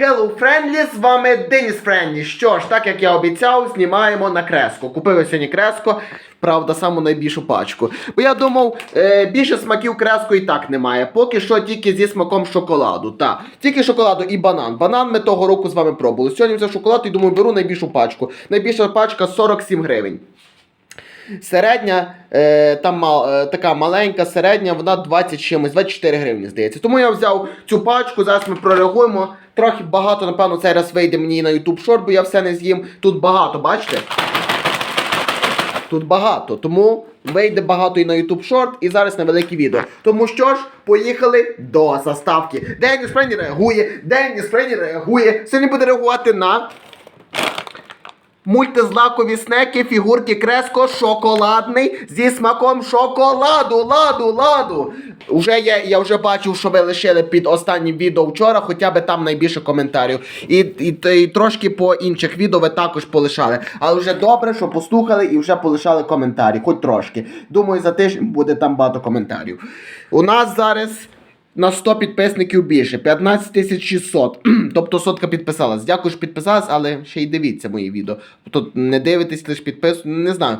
Hello Friendly, з вами Деніс Френдлі. Що ж, так як я обіцяв, знімаємо на креску. Купив я сьогодні креско, правда, саму найбільшу пачку. Бо я думав, е, більше смаків креску і так немає. Поки що тільки зі смаком шоколаду. Та, тільки шоколаду і банан. Банан ми того року з вами пробували. Сьогодні взяв шоколад і думаю, беру найбільшу пачку. Найбільша пачка 47 гривень. Середня, е, там мал, е, така маленька, середня, вона 20 чимось, 24 гривні, здається. Тому я взяв цю пачку, зараз ми прореагуємо. Трохи багато, напевно, цей раз вийде мені на YouTube Short, бо я все не з'їм. Тут багато, бачите? Тут багато, тому вийде багато і на YouTube Short, і зараз на відео. Тому що ж, поїхали до заставки. Деніс Френі реагує, Деніс Френі реагує. Сьогодні буде реагувати на Мультизнакові снеки, фігурки креско, шоколадний зі смаком шоколаду, ладу, ладу. Уже я, я вже бачив, що ви лишили під останнім відео вчора, хоча б там найбільше коментарів. І, і, і трошки по інших відео ви також полишали. Але вже добре, що послухали і вже полишали коментарі, хоч трошки. Думаю, за тиждень буде там багато коментарів. У нас зараз. На 100 підписників більше, 15 600. тобто сотка підписалась. Дякую, що підписалась, але ще й дивіться мої відео. Тут не дивитесь, лише підписуйтесь, не знаю.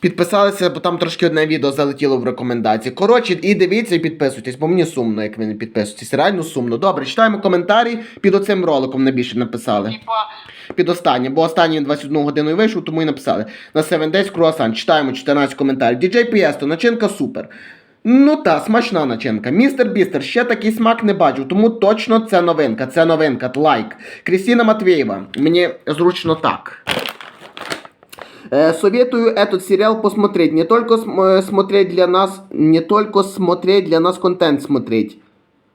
Підписалися, бо там трошки одне відео залетіло в рекомендації. Коротше, і дивіться, і підписуйтесь, бо мені сумно, як ви не підписуєтесь. Реально сумно. Добре, читаємо коментарі. Під оцим роликом найбільше написали. Під останнім, бо останній 21 годину вийшов, тому і написали. На 7 Days Круасан. Читаємо 14 коментарів. DJ Piesto, начинка супер. Ну та, смачна начинка. Містер Бістер, ще такий смак не бачив, тому точно це новинка. Це новинка. Лайк. Крістіна Матвєєва. Мені зручно так. Э, Советую этот сериал посмотреть. Не только см- э, смотреть для нас, не только смотреть для нас контент смотреть.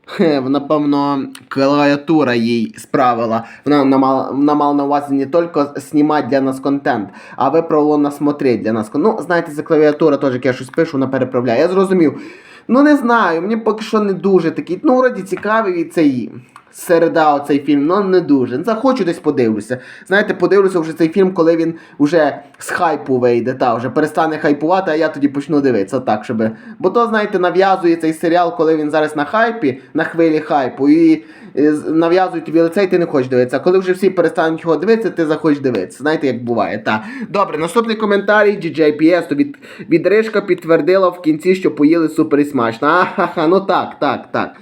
Хе, напевно, клавіатура їй справила. Вона, намала, мала, на увазі не тільки знімати для нас контент, а виправила на смотреть для нас. Ну, знаєте, це клавіатура теж, як я щось пишу, вона переправляє. Я зрозумів. Ну, не знаю, мені поки що не дуже такий. Ну, вроді цікавий цей середа, оцей фільм, ну не дуже. Захочу десь подивлюся. Знаєте, подивлюся вже цей фільм, коли він вже з хайпу вийде, та вже перестане хайпувати, а я тоді почну дивитися так, щоб. Бо то, знаєте, нав'язує цей серіал, коли він зараз на хайпі, на хвилі хайпу, і нав'язують тобі лице, і ти не хочеш дивитися. А коли вже всі перестануть його дивитися, ти захочеш дивитися. Знаєте, як буває. Та. Добре, наступний коментарій GJPS. То від, відрижка підтвердила в кінці, що поїли супер і смачно. Ахаха, ну так, так, так.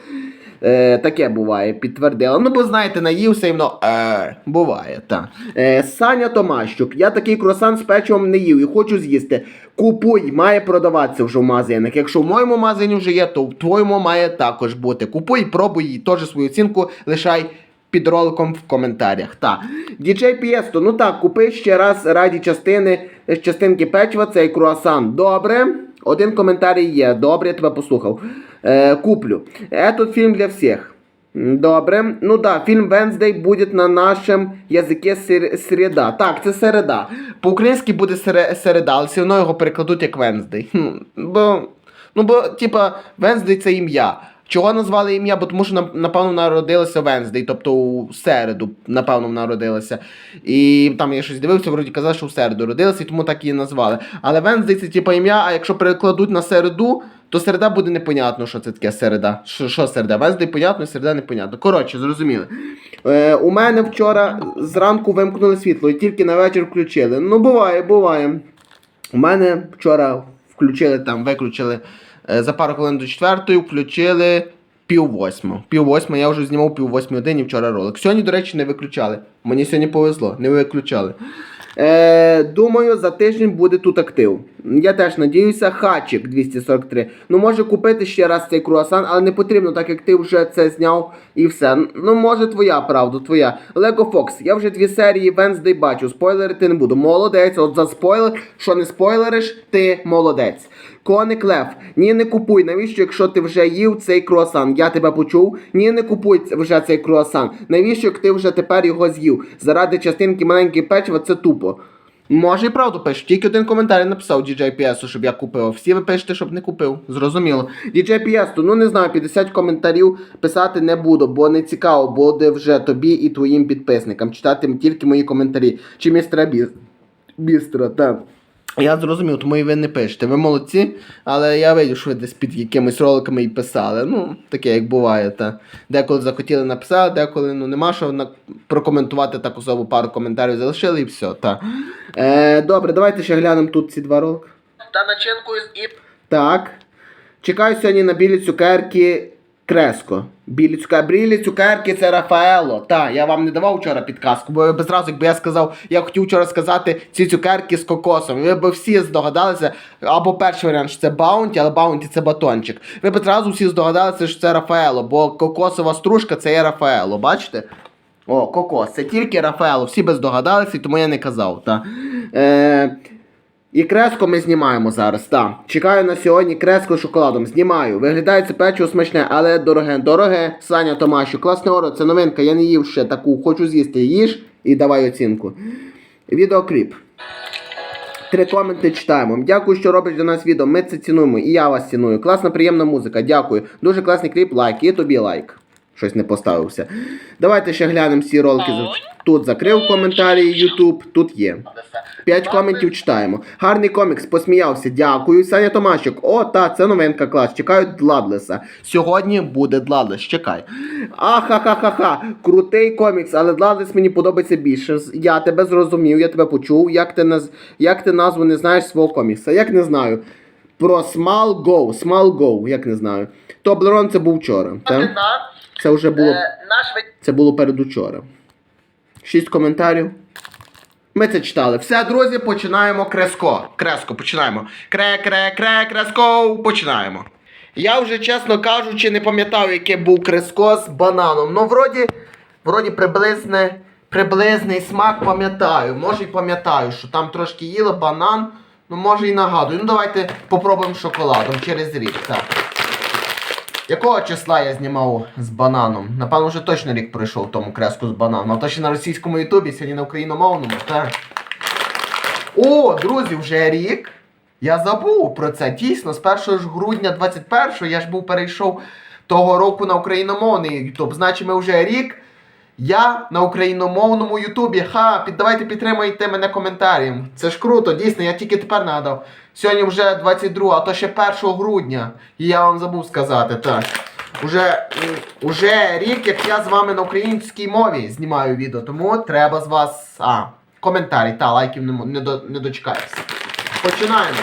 Е, таке буває, підтвердила. Ну, бо знаєте, наївся і воно е, буває, так. Е, Саня Томащук, я такий круасан з печивом не їв і хочу з'їсти. Купуй, має продаватися вже в магазинах. Якщо в моєму магазині вже є, то в твоєму має також бути. Купуй, пробуй і теж свою оцінку лишай. Під роликом в коментарях. Так. DJ Piesto, ну так, купи ще раз раді частини, частинки печива, цей круасан. Добре. Один коментарій є. Добре, я тебе послухав. Е, куплю. Этот фільм для всіх. Добре. Ну да, фільм Wednesday буде на нашому язикі середа. Так, це середа. По-українськи буде середа, але все одно його перекладуть як Wednesday. Бо, ну бо, типа, Wednesday це ім'я. Чого назвали ім'я? Бо тому що напевно народилася Венздей, тобто у середу, напевно, народилася. І там я щось дивився, вроді казав, що в середу родилася, і тому так її назвали. Але Венздей це типу ім'я, а якщо перекладуть на середу, то середа буде непонятно, що це таке середа. Що, що середа? Венздей понятно, середа непонятно. Коротше, зрозуміли. Е, у мене вчора зранку вимкнули світло і тільки на вечір включили. Ну, буває, буває. У мене вчора включили там, виключили за пару хвилин до четвертої, включили пів восьму. Пів восьму, я вже знімав пів восьмої годині вчора ролик. Сьогодні, до речі, не виключали. Мені сьогодні повезло, не виключали. Е, думаю, за тиждень буде тут актив. Я теж надіюся, хачик 243. Ну, може купити ще раз цей круасан, але не потрібно, так як ти вже це зняв і все. Ну, може, твоя правда, твоя. Lego Fox, я вже дві серії Wednesday бачу. Спойлерити не буду. Молодець, от за спойлер, що не спойлериш, ти молодець. Коник Лев, ні, не купуй. Навіщо, якщо ти вже їв цей круасан? Я тебе почув. Ні, не купуй вже цей круасан. Навіщо, як ти вже тепер його з'їв? Заради частинки маленької печива це тупо. Може і правду пишу. Тільки один коментар написав DJ PS, щоб я купив. Всі ви пишете, щоб не купив. Зрозуміло. DJ PS, ну не знаю, 50 коментарів писати не буду, бо не цікаво буде вже тобі і твоїм підписникам. Читати тільки мої коментарі. Чи містера Біс... Бістра, так. Я зрозумів, тому і ви не пишете. Ви молодці, але я видів, що ви десь під якимись роликами і писали. Ну, таке як буває. Та. Деколи захотіли написати, деколи ну, нема що на... прокоментувати так особу, пару коментарів залишили і все. Та. Е, добре, давайте ще глянемо тут ці два ролики. Та начинку із іп. Так. Чекаю сьогодні на білі цукерки Креско. Білі білі цукерки це Рафаело. Так, я вам не давав вчора підказку, бо ви б зразу, якби я сказав, я хотів вчора сказати ці цукерки з кокосом. Ви б всі здогадалися, або перший варіант, що це Баунті, але Баунті це батончик. Ви б зразу всі здогадалися, що це Рафаело, бо кокосова стружка це є Рафаело, бачите? О, кокос, це тільки Рафаело, всі би здогадалися, тому я не казав. Та. Е, і креско ми знімаємо зараз. Так. Чекаю на сьогодні креско з шоколадом. Знімаю. Виглядає це печиво смачне, але дороге. Дороге. Саня Томащу. Класне оро, це новинка. Я не їв ще таку. Хочу з'їсти. Їж і давай оцінку. Відеокліп. Три коменти читаємо. Дякую, що робиш для нас відео. Ми це цінуємо. І я вас ціную. Класна, приємна музика. Дякую. Дуже класний кліп. Лайк. І тобі лайк. Щось не поставився. Давайте ще глянемо всі ролики. Тут закрив коментарі YouTube, тут є. П'ять коментів читаємо. Гарний комікс, посміявся. Дякую. Саня Томащук. О, та, це новинка клас. Чекають Дладлеса. Сьогодні буде Дладлес. Чекай. Ахахахаха. Крутий комікс, але Дладлес мені подобається більше. Я тебе зрозумів, я тебе почув. Як ти, наз... Як ти назву не знаєш свого комікса? Як не знаю. Про Small Go. Small Go, як не знаю. Тоблерон це був вчора. Так? Це вже було. Це було передучора. Шість коментарів. Ми це читали. Все, друзі, починаємо креско. Креско, починаємо. Кре, кре, кре, креско, починаємо. Я вже, чесно кажучи, не пам'ятав, яке був креско з бананом. Ну, вроді, вроді приблизне, приблизний смак пам'ятаю. Може і пам'ятаю, що там трошки їли банан. Ну, може і нагадую. Ну, давайте попробуємо шоколадом через рік. Так. Якого числа я знімав з бананом? Напевно, вже точно рік пройшов тому креску з бананом. А то ще на російському ютубі, сьогодні на україномовному, так. О, друзі, вже рік. Я забув про це. Дійсно, з 1 грудня 21-го я ж був перейшов того року на україномовний ютуб. Значить, ми вже рік. Я на україномовному Ютубі. Ха, під, давайте підтримуйте мене коментарем. Це ж круто, дійсно, я тільки тепер нагадав. Сьогодні вже 22, а то ще 1 грудня. І я вам забув сказати, так. Уже, уже рік, як я з вами на українській мові знімаю відео, тому треба з вас. А, коментарі, та, лайків не, не, до, не дочекаєшся. Починаємо.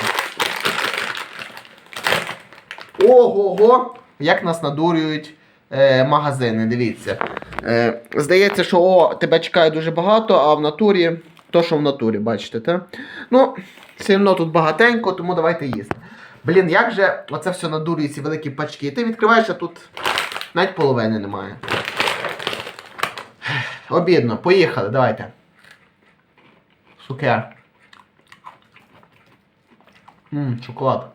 Ого-го! Як нас надурюють е, магазини, дивіться. Е, здається, що о, тебе чекає дуже багато, а в натурі то, що в натурі, бачите, так? Ну, все одно тут багатенько, тому давайте їсти. Блін, як же оце все надурює, ці великі пачки. І Ти відкриваєш, а тут навіть половини немає. Обідно, поїхали, давайте. Сукер. Ммм, шоколад.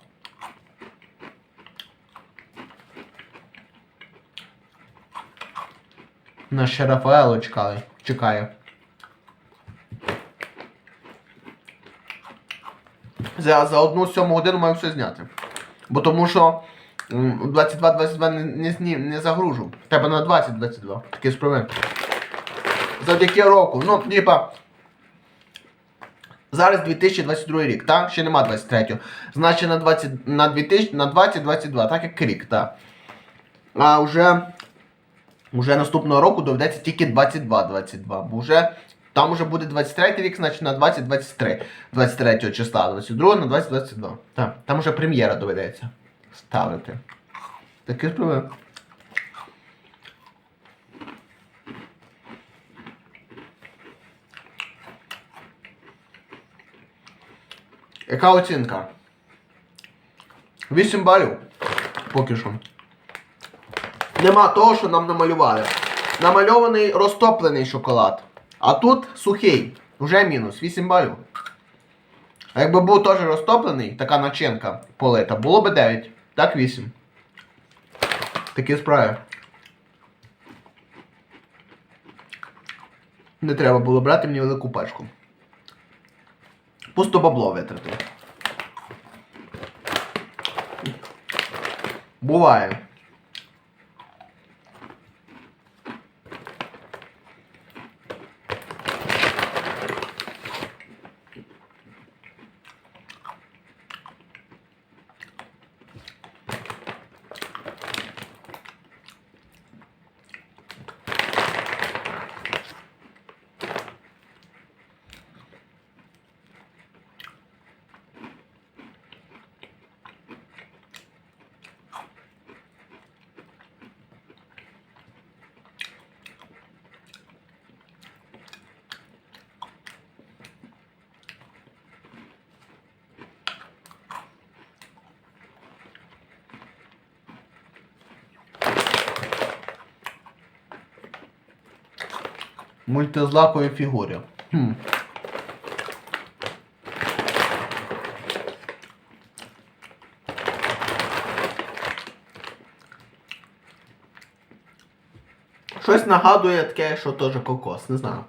На ще Рафаело чекає. чекає. За, за одну сьому годину маю все зняти. Бо тому що 22-22 не, не, не загружу. Треба на 20-22. Такі справи. Завдяки року. Ну, типа. Зараз 2022 рік, так? Ще нема 23-го. Значить на 20, на 2022, так як рік, так. А вже Уже наступного року доведеться тільки 22-22, бо вже там уже буде 23 рік, значить на 20-23, 23 числа, 22 на 20-22. Так, там уже прем'єра доведеться ставити. Такі справи. Яка оцінка? 8 балів. Поки що. Нема того, що нам намалювали. Намальований розтоплений шоколад. А тут сухий. Уже мінус. 8 балів. А якби був теж розтоплений, така начинка полита, було би 9. Так 8. Такі справи. Не треба було брати мені велику пачку. Пусто бабло витратив. Буває. Мультизлакові фігурі. Хм. Щось нагадує таке, що теж кокос, не знаю.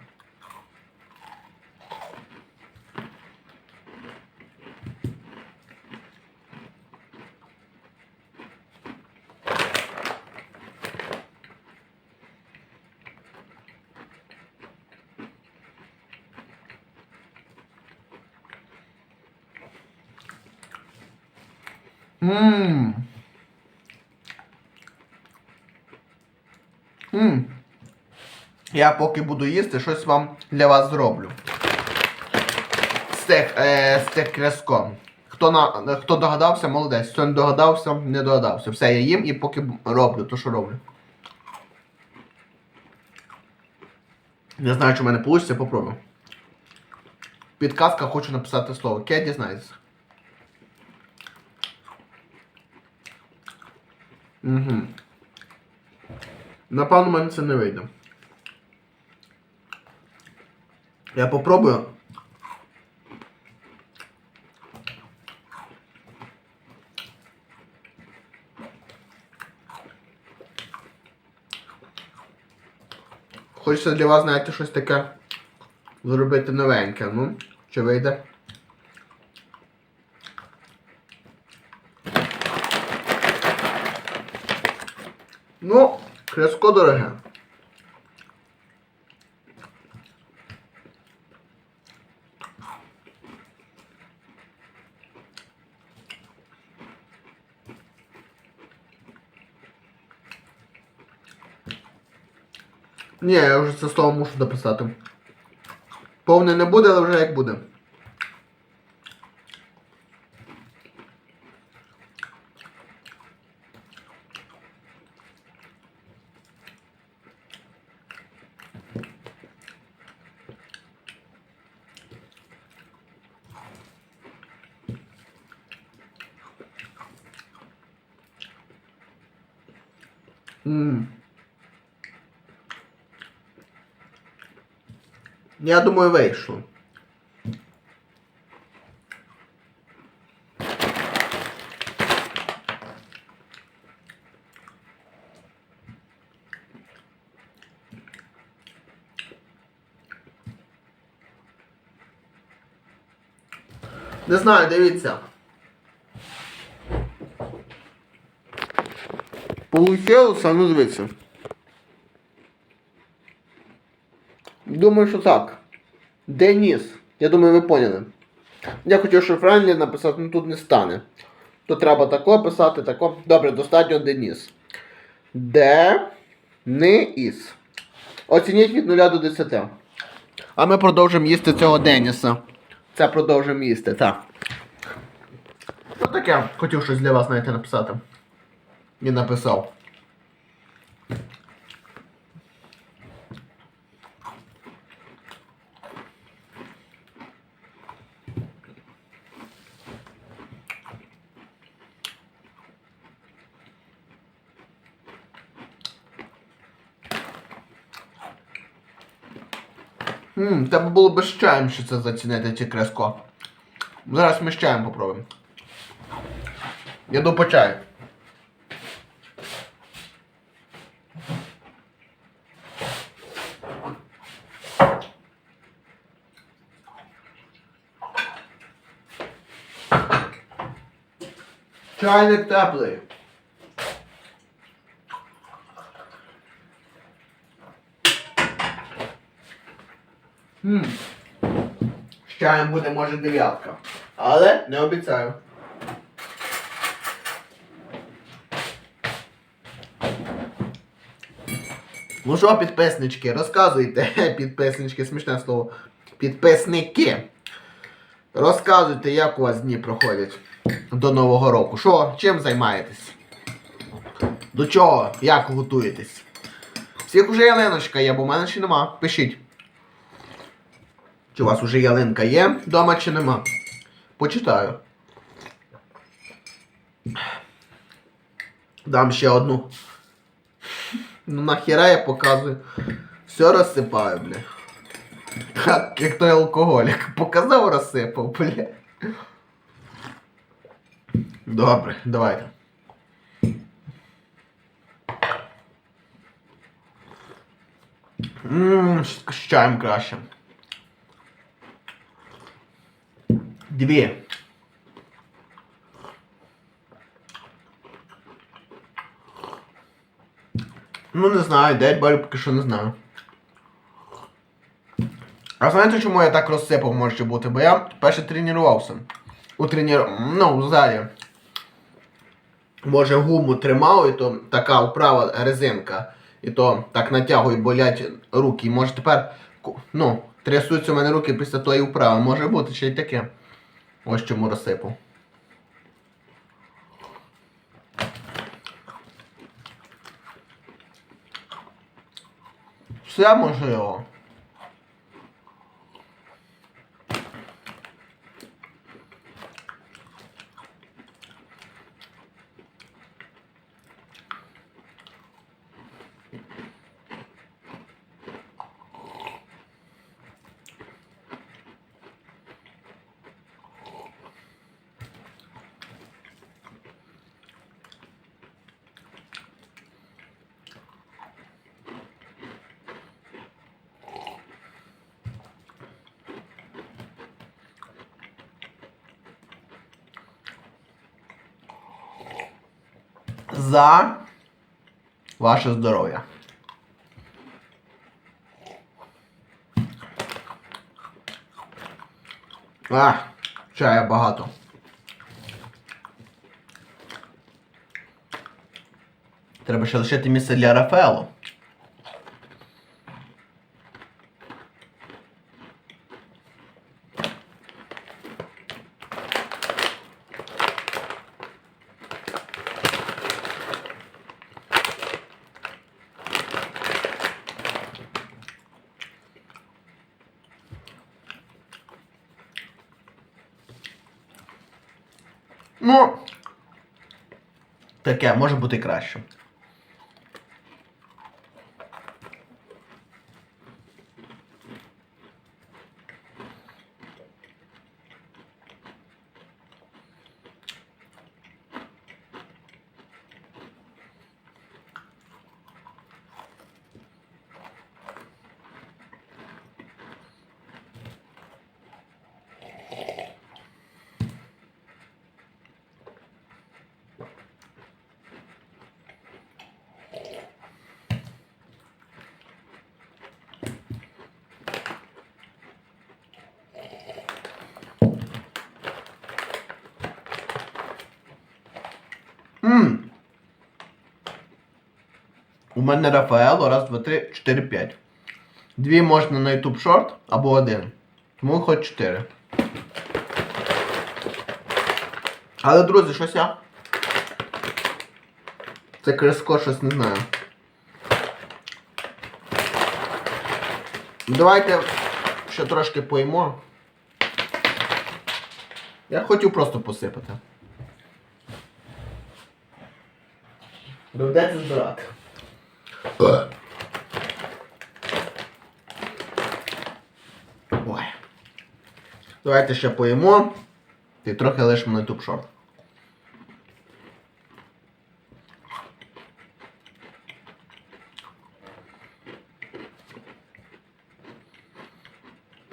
Ммм. Ммм. Я поки буду їсти, щось вам для вас зроблю. Тих, е, тих креском. Хто, на, хто догадався, молодець. Хто не догадався, не догадався. Все, я їм і поки роблю, то що роблю. Не знаю, чи в мене вийде, попробую. Підказка хочу написати слово. Ке дізнається. Угу. Напевно, в мене це не вийде. Я попробую. Хочеться для вас, знаєте, щось таке зробити новеньке. Ну, чи вийде? Ну, креско дороге. Ні, я вже це слово мушу дописати. Повне не буде, але вже як буде. Ммм. Я думаю, вийшло. Не знаю, дивіться. Получилося, ну дивіться. Думаю, що так. Деніс. Я думаю, ви поняли. Я хотів, що Френлі написати, ну тут не стане. То треба тако писати, тако. Добре, достатньо Деніс. Де не іс. Оцініть від 0 до 10. А ми продовжимо їсти цього Деніса. Це продовжимо їсти, так. Що таке? Хотів щось для вас, знаєте, написати. І написав. Ммм, треба було би з чаєм ще це зацінити ці креско. Зараз ми з чаєм попробуємо. Я йду по чаю. Чайник теплий. Хм. З чаєм буде, може, дев'ятка. Але не обіцяю. Ну що, підписнички, розказуйте, підписнички, смішне слово. Підписники. Розказуйте, як у вас дні проходять до Нового року. Що, чим займаєтесь? До чого? Як готуєтесь? Всіх уже ялиночка є, бо в мене ще нема. Пишіть. Чи у вас уже ялинка є вдома чи нема? Почитаю. Дам ще одну. Ну нахіра я показую Все розсипаю, бля. Ха, як той алкоголік. Показав, розсипав, бля. Добре, давайте. Ммм, з чаєм краще. Дві. Ну, не знаю, 9 балів поки що не знаю. А знаєте, чому я так розсипав може бути? Бо я перше тренувався. У тренір... Ну, в залі. Може гуму тримав, і то така вправа резинка. І то так натягують, болять руки. Може тепер ну, трясуться у мене руки після тої вправи. Може бути ще й таке. Ось чому розсипу. Все можливо. За ваше здоров'я. А, чая багато. Треба ще лишити місце для Рафаелу. Ну, таке може бути краще. Ммм. У мене Рафаело, раз, два, три, чотири, п'ять. Дві можна на YouTube шорт або один. Тому хоч чотири. Але, друзі, щось я. Це креско щось не знаю. Давайте ще трошки поїмо. Я хотів просто посипати. Доведеться збирати. Ой. Давайте ще поїмо. І трохи лишимо на YouTube шорт.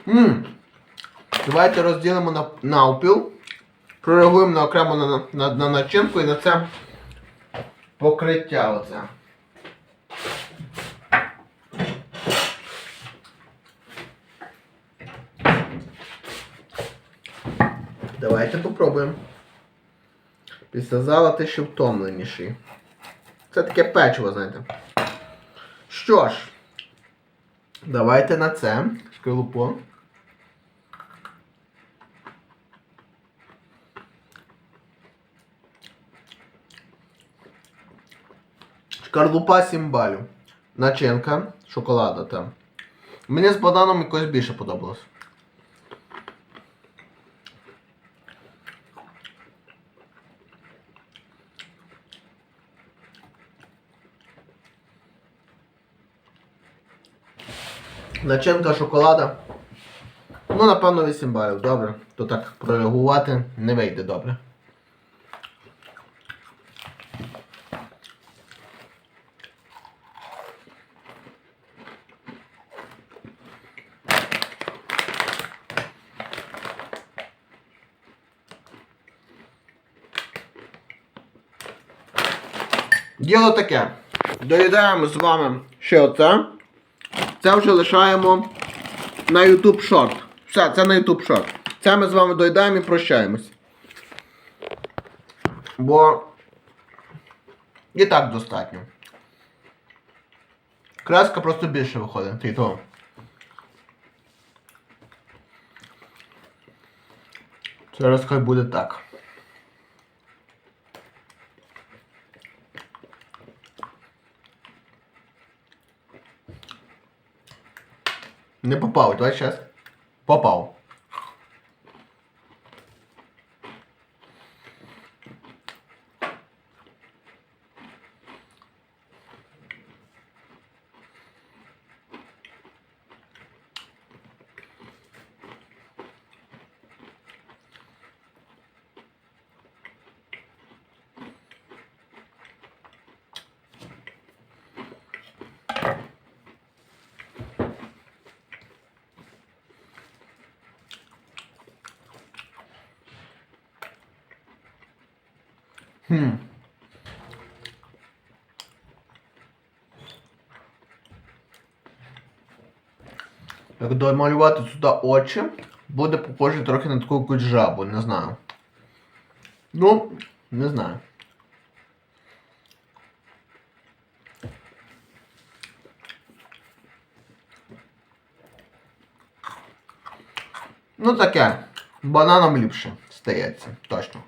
Ммм. Давайте розділимо на, навпіл. Прореагуємо на окремо на, на, на начинку і на це покриття оце. Давайте попробуємо. Після зала ти ще втомленіший. Це таке печиво, знаєте. Що ж, давайте на це шкалупу. Шкарлупа сімбалю. Начинка, шоколада там. Мені з бананом якось більше подобалось. Начинка шоколада. Ну, напевно, 8 балів. Добре. То так прореагувати не вийде добре. Діло таке. Доїдаємо з вами ще оце. Це вже лишаємо на YouTube Short. Все, це на YouTube Short. Це ми з вами доїдаємо і прощаємось. Бо і так достатньо. Краска просто більше виходить. Ти того. Зараз хай буде так. Не попав, давай сейчас. Попав. Хм. Як домалювати сюди очі, буде похоже трохи на таку якусь жабу, не знаю. Ну, не знаю. Ну таке. Бананом ліпше стається, точно.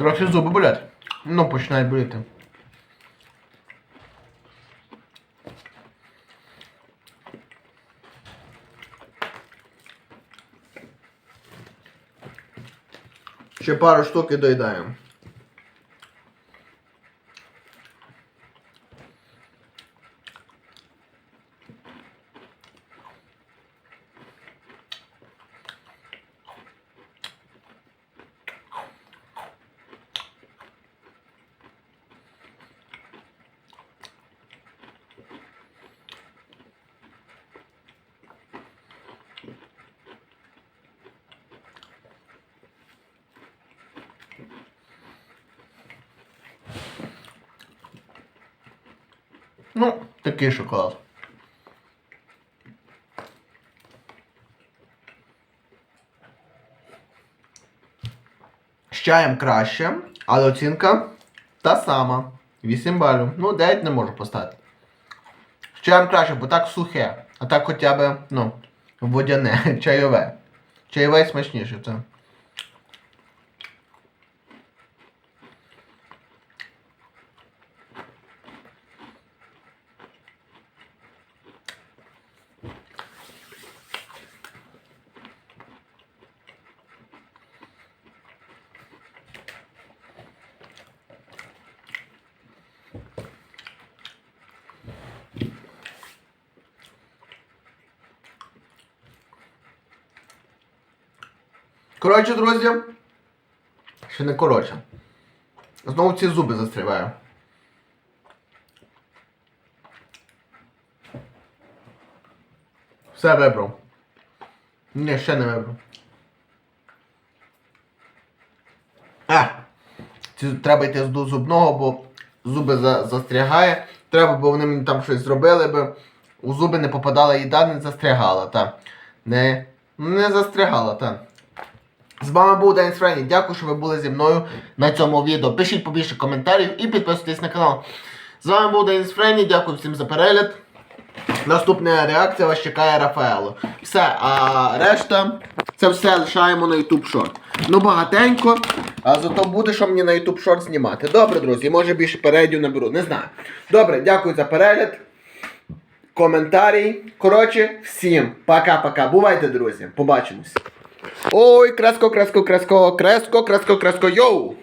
Трохи зуби болять. Ну, починають боліти. Ще пару штук і доїдаємо. Ну, такий шоколад. З чаєм краще, але оцінка та сама. 8 балів. Ну, 9 не можу поставити. З чаєм краще, бо так сухе. А так хоча б, ну, водяне, чайове. Чайове смачніше це. Коротше, друзі. Ще не коротше. Знову ці зуби застріваю. Все вибрав. Ні, ще не вибрав. А! Ці, треба йти до зубного, бо зуби за, застрягає. Треба, бо вони мені там щось зробили, бо у зуби не попадала їда, не застрягала, та. Не, не застрягала, та. З вами був Денис Френі. Дякую, що ви були зі мною на цьому відео. Пишіть побільше коментарів і підписуйтесь на канал. З вами був Денис Френі, дякую всім за перегляд. Наступна реакція вас чекає Рафаело. Все, а решта це все лишаємо на YouTube Short. Ну багатенько, а зато буде, що мені на YouTube Short знімати. Добре, друзі, може більше переглядів наберу, не знаю. Добре, дякую за перегляд. Коментарі. Коротше, всім пока-пока. Бувайте, друзі. Побачимось. Ой, краско, краско, краско, краско, краско, краско, йоу!